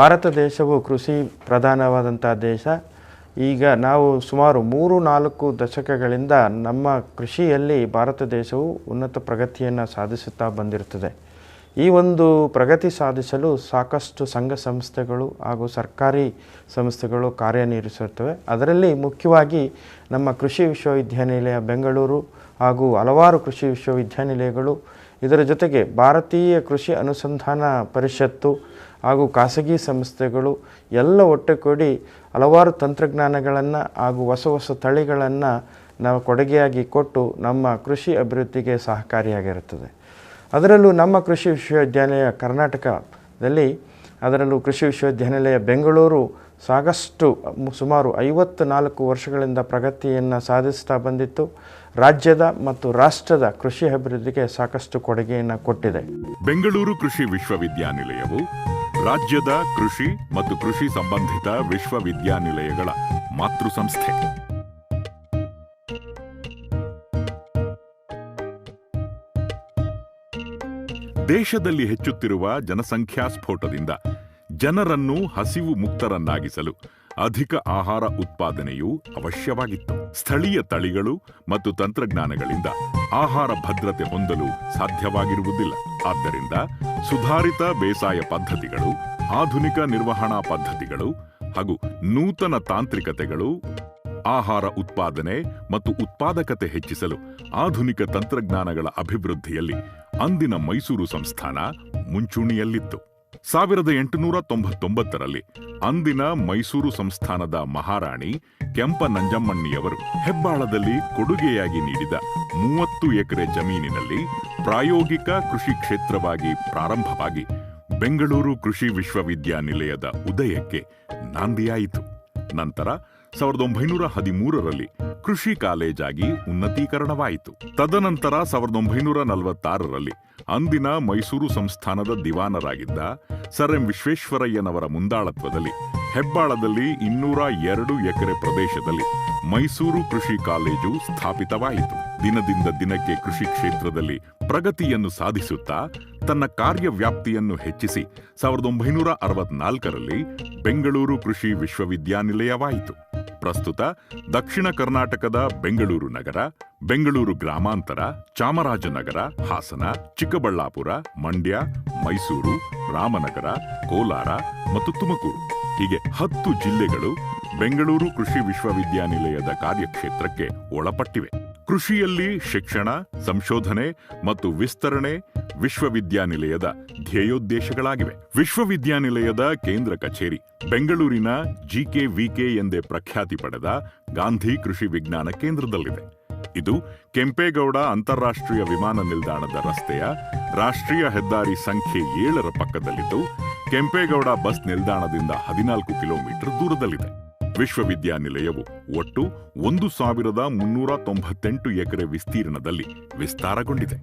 ಭಾರತ ದೇಶವು ಕೃಷಿ ಪ್ರಧಾನವಾದಂಥ ದೇಶ. ಈಗ ನಾವು ಸುಮಾರು ಮೂರು ನಾಲ್ಕು ದಶಕಗಳಿಂದ ನಮ್ಮ ಕೃಷಿಯಲ್ಲಿ ಭಾರತ ದೇಶವು ಉನ್ನತ ಪ್ರಗತಿಯನ್ನು ಸಾಧಿಸುತ್ತಾ ಬಂದಿರುತ್ತದೆ. ಈ ಒಂದು ಪ್ರಗತಿ ಸಾಧಿಸಲು ಸಾಕಷ್ಟು ಸಂಘ ಸಂಸ್ಥೆಗಳು ಹಾಗೂ ಸರ್ಕಾರಿ ಸಂಸ್ಥೆಗಳು ಕಾರ್ಯನಿರ್ವಹಿಸುತ್ತವೆ. ಅದರಲ್ಲಿ ಮುಖ್ಯವಾಗಿ ನಮ್ಮ ಕೃಷಿ ವಿಶ್ವವಿದ್ಯಾನಿಲಯ ಬೆಂಗಳೂರು ಹಾಗೂ ಹಲವಾರು ಕೃಷಿ ವಿಶ್ವವಿದ್ಯಾನಿಲಯಗಳು. ಇದರ ಜೊತೆಗೆ ಭಾರತೀಯ ಕೃಷಿ ಅನುಸಂಧಾನ ಪರಿಷತ್ತು ಹಾಗೂ ಖಾಸಗಿ ಸಂಸ್ಥೆಗಳು ಎಲ್ಲ ಒಟ್ಟುಗೂಡಿ ಹಲವಾರು ತಂತ್ರಜ್ಞಾನಗಳನ್ನು ಹಾಗೂ ಹೊಸ ಹೊಸ ತಳಿಗಳನ್ನು ನಾವು ಕೊಡುಗೆಯಾಗಿ ಕೊಟ್ಟು ನಮ್ಮ ಕೃಷಿ ಅಭಿವೃದ್ಧಿಗೆ ಸಹಕಾರಿಯಾಗಿರುತ್ತದೆ. ಅದರಲ್ಲೂ ನಮ್ಮ ಕೃಷಿ ವಿಶ್ವವಿದ್ಯಾಲಯ ಕರ್ನಾಟಕದಲ್ಲಿ, ಅದರಲ್ಲೂ ಕೃಷಿ ವಿಶ್ವವಿದ್ಯಾನಿಲಯ ಬೆಂಗಳೂರು ಸಾಕಷ್ಟು, ಸುಮಾರು ಐವತ್ತು ನಾಲ್ಕು ವರ್ಷಗಳಿಂದ ಪ್ರಗತಿಯನ್ನು ಸಾಧಿಸ್ತಾ ಬಂದಿತ್ತು. ರಾಜ್ಯದ ಮತ್ತು ರಾಷ್ಟ್ರದ ಕೃಷಿ ಅಭಿವೃದ್ಧಿಗೆ ಸಾಕಷ್ಟು ಕೊಡುಗೆಯನ್ನು ಕೊಟ್ಟಿದೆ. ಬೆಂಗಳೂರು ಕೃಷಿ ವಿಶ್ವವಿದ್ಯಾನಿಲಯವು ರಾಜ್ಯದ ಕೃಷಿ ಮತ್ತು ಕೃಷಿ ಸಂಬಂಧಿತ ವಿಶ್ವವಿದ್ಯಾನಿಲಯಗಳ ಮಾತೃ ದೇಶದಲ್ಲಿ ಹೆಚ್ಚುತ್ತಿರುವ ಜನಸಂಖ್ಯಾ ಸ್ಫೋಟದಿಂದ ಜನರನ್ನು ಹಸಿವು ಮುಕ್ತರನ್ನಾಗಿಸಲು ಅಧಿಕ ಆಹಾರ ಉತ್ಪಾದನೆಯು ಅವಶ್ಯವಾಗಿತ್ತು. ಸ್ಥಳೀಯ ತಳಿಗಳು ಮತ್ತು ತಂತ್ರಜ್ಞಾನಗಳಿಂದ ಆಹಾರ ಭದ್ರತೆ ಹೊಂದಲು ಸಾಧ್ಯವಾಗಿರುವುದಿಲ್ಲ. ಆದ್ದರಿಂದ ಸುಧಾರಿತ ಬೇಸಾಯ ಪದ್ಧತಿಗಳು, ಆಧುನಿಕ ನಿರ್ವಹಣಾ ಪದ್ಧತಿಗಳು ಹಾಗೂ ನೂತನ ತಾಂತ್ರಿಕತೆಗಳು, ಆಹಾರ ಉತ್ಪಾದನೆ ಮತ್ತು ಉತ್ಪಾದಕತೆ ಹೆಚ್ಚಿಸಲು ಆಧುನಿಕ ತಂತ್ರಜ್ಞಾನಗಳ ಅಭಿವೃದ್ಧಿಯಲ್ಲಿ ಅಂದಿನ ಮೈಸೂರು ಸಂಸ್ಥಾನ ಮುಂಚೂಣಿಯಲ್ಲಿತ್ತು. ಸಾವಿರದ ಎಂಟುನೂರ ತೊಂಬತ್ತೊಂಬತ್ತರಲ್ಲಿ ಅಂದಿನ ಮೈಸೂರು ಸಂಸ್ಥಾನದ ಮಹಾರಾಣಿ ಕೆಂಪ ನಂಜಮ್ಮಣ್ಣಿಯವರು ಹೆಬ್ಬಾಳದಲ್ಲಿ ಕೊಡುಗೆಯಾಗಿ ನೀಡಿದ ಮೂವತ್ತು ಎಕರೆ ಜಮೀನಿನಲ್ಲಿ ಪ್ರಾಯೋಗಿಕ ಕೃಷಿ ಕ್ಷೇತ್ರವಾಗಿ ಪ್ರಾರಂಭವಾಗಿ ಬೆಂಗಳೂರು ಕೃಷಿ ವಿಶ್ವವಿದ್ಯಾನಿಲಯದ ಉದಯಕ್ಕೆ ನಾಂದಿಯಾಯಿತು. ನಂತರ ಸಾವಿರದ ಒಂಬೈನೂರ ಹದಿಮೂರರಲ್ಲಿ ಕೃಷಿ ಕಾಲೇಜಾಗಿ ಉನ್ನತೀಕರಣವಾಯಿತು. ತದನಂತರ ಸಾವಿರದ ಒಂಬೈನೂರ ನಲವತ್ತಾರರಲ್ಲಿ ಅಂದಿನ ಮೈಸೂರು ಸಂಸ್ಥಾನದ ದಿವಾನರಾಗಿದ್ದ ಸರ್ ಎಂ ವಿಶ್ವೇಶ್ವರಯ್ಯನವರ ಮುಂದಾಳತ್ವದಲ್ಲಿ ಹೆಬ್ಬಾಳದಲ್ಲಿ ಇನ್ನೂರ ಎರಡು ಎಕರೆ ಪ್ರದೇಶದಲ್ಲಿ ಮೈಸೂರು ಕೃಷಿ ಕಾಲೇಜು ಸ್ಥಾಪಿತವಾಯಿತು. ದಿನದಿಂದ ದಿನಕ್ಕೆ ಕೃಷಿ ಕ್ಷೇತ್ರದಲ್ಲಿ ಪ್ರಗತಿಯನ್ನು ಸಾಧಿಸುತ್ತಾ ತನ್ನ ಕಾರ್ಯವ್ಯಾಪ್ತಿಯನ್ನು ಹೆಚ್ಚಿಸಿ ಸಾವಿರದ ಒಂಬೈನೂರ ಅರವತ್ನಾಲ್ಕರಲ್ಲಿ ಬೆಂಗಳೂರು ಕೃಷಿ ವಿಶ್ವವಿದ್ಯಾನಿಲಯವಾಯಿತು. ಪ್ರಸ್ತುತ ದಕ್ಷಿಣ ಕರ್ನಾಟಕದ ಬೆಂಗಳೂರು ನಗರ, ಬೆಂಗಳೂರು ಗ್ರಾಮಾಂತರ, ಚಾಮರಾಜನಗರ, ಹಾಸನ, ಚಿಕ್ಕಬಳ್ಳಾಪುರ, ಮಂಡ್ಯ, ಮೈಸೂರು, ರಾಮನಗರ, ಕೋಲಾರ ಮತ್ತು ತುಮಕೂರು. ಹೀಗೆ ಹತ್ತು ಜಿಲ್ಲೆಗಳು ಬೆಂಗಳೂರು ಕೃಷಿ ವಿಶ್ವವಿದ್ಯಾನಿಲಯದ ಕಾರ್ಯಕ್ಷೇತ್ರಕ್ಕೆ ಒಳಪಟ್ಟಿವೆ. ಕೃಷಿಯಲ್ಲಿ ಶಿಕ್ಷಣ, ಸಂಶೋಧನೆ ಮತ್ತು ವಿಸ್ತರಣೆ ವಿಶ್ವವಿದ್ಯಾನಿಲಯದ ಧ್ಯೇಯೋದ್ದೇಶಗಳಾಗಿವೆ. ವಿಶ್ವವಿದ್ಯಾನಿಲಯದ ಕೇಂದ್ರ ಕಚೇರಿ, ಬೆಂಗಳೂರಿನ ಜಿಕೆ ವಿಕೆ ಎಂದೇ ಪ್ರಖ್ಯಾತಿ ಪಡೆದ ಗಾಂಧಿ ಕೃಷಿ ವಿಜ್ಞಾನ ಕೇಂದ್ರದಲ್ಲಿದೆ. ಇದು ಕೆಂಪೇಗೌಡ ಅಂತಾರಾಷ್ಟ್ರೀಯ ವಿಮಾನ ನಿಲ್ದಾಣದ ರಸ್ತೆಯ ರಾಷ್ಟ್ರೀಯ ಹೆದ್ದಾರಿ ಸಂಖ್ಯೆ ಏಳರ ಪಕ್ಕದಲ್ಲಿದ್ದು, ಕೆಂಪೇಗೌಡ ಬಸ್ ನಿಲ್ದಾಣದಿಂದ ಹದಿನಾಲ್ಕು ಕಿಲೋಮೀಟರ್ ದೂರದಲ್ಲಿದೆ. ವಿಶ್ವವಿದ್ಯಾನಿಲಯವು ಒಟ್ಟು ಒಂದು ಸಾವಿರದ ಮುನ್ನೂರ ತೊಂಬತ್ತೆಂಟು ಎಕರೆ ವಿಸ್ತೀರ್ಣದಲ್ಲಿ ವಿಸ್ತಾರಗೊಂಡಿದೆ.